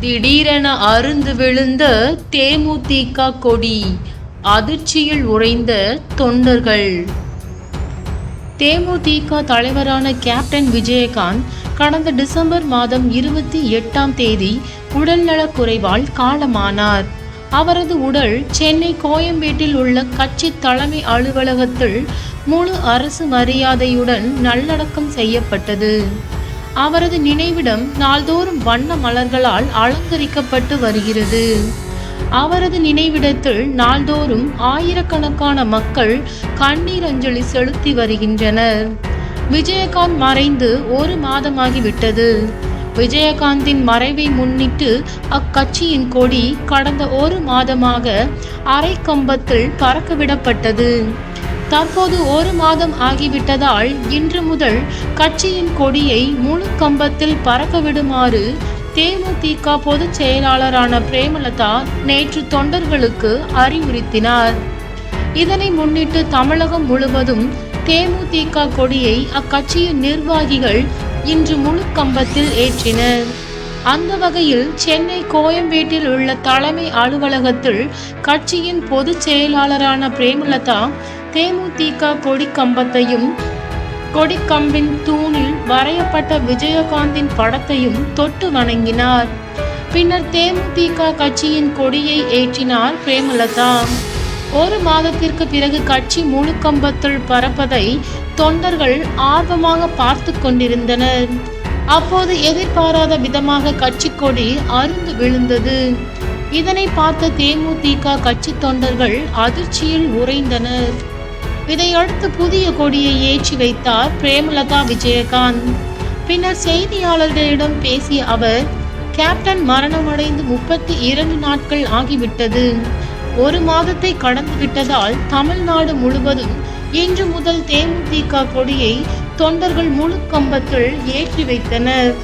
திடீரென அருந்து விழுந்த தேமுதிக கொடி அதிர்ச்சியில் உறைந்த தொண்டர்கள். தேமுதிக தலைவரான கேப்டன் விஜயகாந்த் கடந்த டிசம்பர் மாதம் இருபத்தி எட்டாம் தேதி உடல்நலக் குறைவால் காலமானார். அவரது உடல் சென்னை கோயம்பேட்டில் உள்ள கட்சி தலைமை அலுவலகத்தில் முழு அரசு மரியாதையுடன் நல்லடக்கம் செய்யப்பட்டது. அவரது நினைவிடம் நாள்தோறும் வண்ண மலர்களால் அலங்கரிக்கப்பட்டு வருகிறது. அவரது நினைவிடத்தில் நாள்தோறும் ஆயிரக்கணக்கான மக்கள் கண்ணீர் அஞ்சலி செலுத்தி வருகின்றனர். விஜயகாந்த் மறைந்து ஒரு மாதமாகிவிட்டது. விஜயகாந்தின் மறைவை முன்னிட்டு அக்கட்சியின் கொடி கடந்த ஒரு மாதமாக அரை கம்பத்தில் பறக்கவிடப்பட்டது. தற்போது ஒரு மாதம் ஆகிவிட்டதால் இன்று முதல் கட்சியின் கொடியை முழு கம்பத்தில் பறக்க விடுமாறு தேமுதிக பொதுச் செயலாளரான பிரேமலதா நேற்று தொண்டர்களுக்கு அறிவுறுத்தினார். இதனை முன்னிட்டு தமிழகம் முழுவதும் தேமுதிக கொடியை அக்கட்சியின் நிர்வாகிகள் இன்று முழு கம்பத்தில் ஏற்றினர். அந்த வகையில் சென்னை கோயம்பேட்டில் உள்ள தலைமை அலுவலகத்தில் கட்சியின் பொதுச் செயலாளரான பிரேமலதா தேமுதிக கொடி கம்பத்தையும் கொடிக்கம்பின் தூணில் வரையப்பட்ட விஜயகாந்தின் படத்தையும் தொட்டு வணங்கினார். பின்னர் தேமுதிக கட்சியின் கொடியை ஏற்றினார் பிரேமலதா. ஒரு மாதத்திற்கு பிறகு கட்சி முழு கம்பத்தில் பறப்பதை தொண்டர்கள் ஆர்வமாக பார்த்து கொண்டிருந்தனர். அப்போது எதிர்பாராத விதமாக கட்சி கொடி அருந்து விழுந்தது. இதனை பார்த்த தேமுதிக கட்சி தொண்டர்கள் அதிர்ச்சியில் உறைந்தனர். இதையடுத்து புதிய கொடியை ஏற்றி வைத்தார் பிரேமலதா விஜயகாந்த். பின்னர் செய்தியாளர்களிடம் பேசிய அவர் கேப்டன் மரணமடைந்து முப்பத்தி இரண்டு நாட்கள் ஆகிவிட்டது. ஒரு மாதத்தை கடந்து விட்டதால் தமிழ்நாடு முழுவதும் இன்று முதல் தேமுதிக கொடியை தொண்டர்கள் முழு கம்பத்தில் ஏற்றி வைத்தனர்.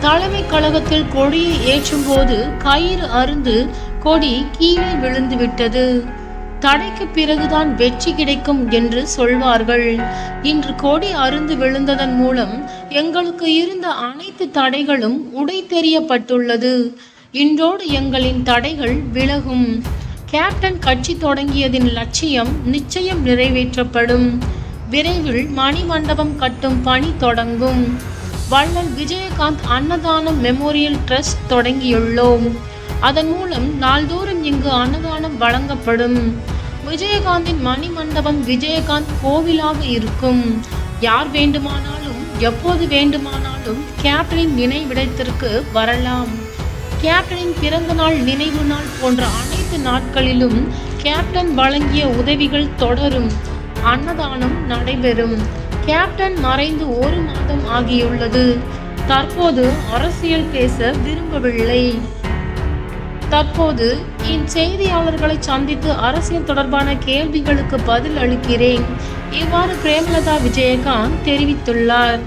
தலைமை கழகத்தில் கொடியை ஏற்றும் போது கயிறு அருந்து கொடி கீழே விழுந்துவிட்டது தடைக்கு பிறகுதான் வெற்றி கிடைக்கும் என்று சொல்வார்கள். இன்று கொடி அருந்து விழுந்ததன் மூலம் எங்களுக்கு இருந்த அனைத்து தடைகளும் உடை தெரியப்பட்டுள்ளது. இன்றோடு எங்களின் தடைகள் விலகும். கேப்டன் கட்சி தொடங்கியதின் லட்சியம் நிச்சயம் நிறைவேற்றப்படும். விரைவில் மணிமண்டபம் கட்டும் பணி தொடங்கும். வள்ளல் விஜயகாந்த் அன்னதானம் மெமோரியல் ட்ரஸ்ட் தொடங்கியுள்ளோம். அதன் மூலம் நாள்தோறும் இங்கு அன்னதானம் வழங்கப்படும். விஜயகாந்தின் மணிமண்டபம் விஜயகாந்த் கோவிலாக இருக்கும். யார் வேண்டுமானாலும் எப்போது வேண்டுமானாலும் கேப்டனின் நினைவிடத்திற்கு வரலாம். கேப்டனின் பிறந்த நாள் நினைவு நாள் போன்ற அனைத்து நாட்களிலும் கேப்டன் வழங்கிய உதவிகள் தொடரும். அன்னதானம் நடைபெறும். கேப்டன் மறைந்து ஒரு மாதம் ஆகியுள்ளது. தற்போது அரசியல் பேச விரும்பவில்லை. தற்போது என் செய்தியாளர்களை சந்தித்து அரசியல் தொடர்பான கேள்விகளுக்கு பதில் அளிக்கிறேன். இவ்வாறு பிரேமலதா விஜயகாந்த் தெரிவித்துள்ளார்.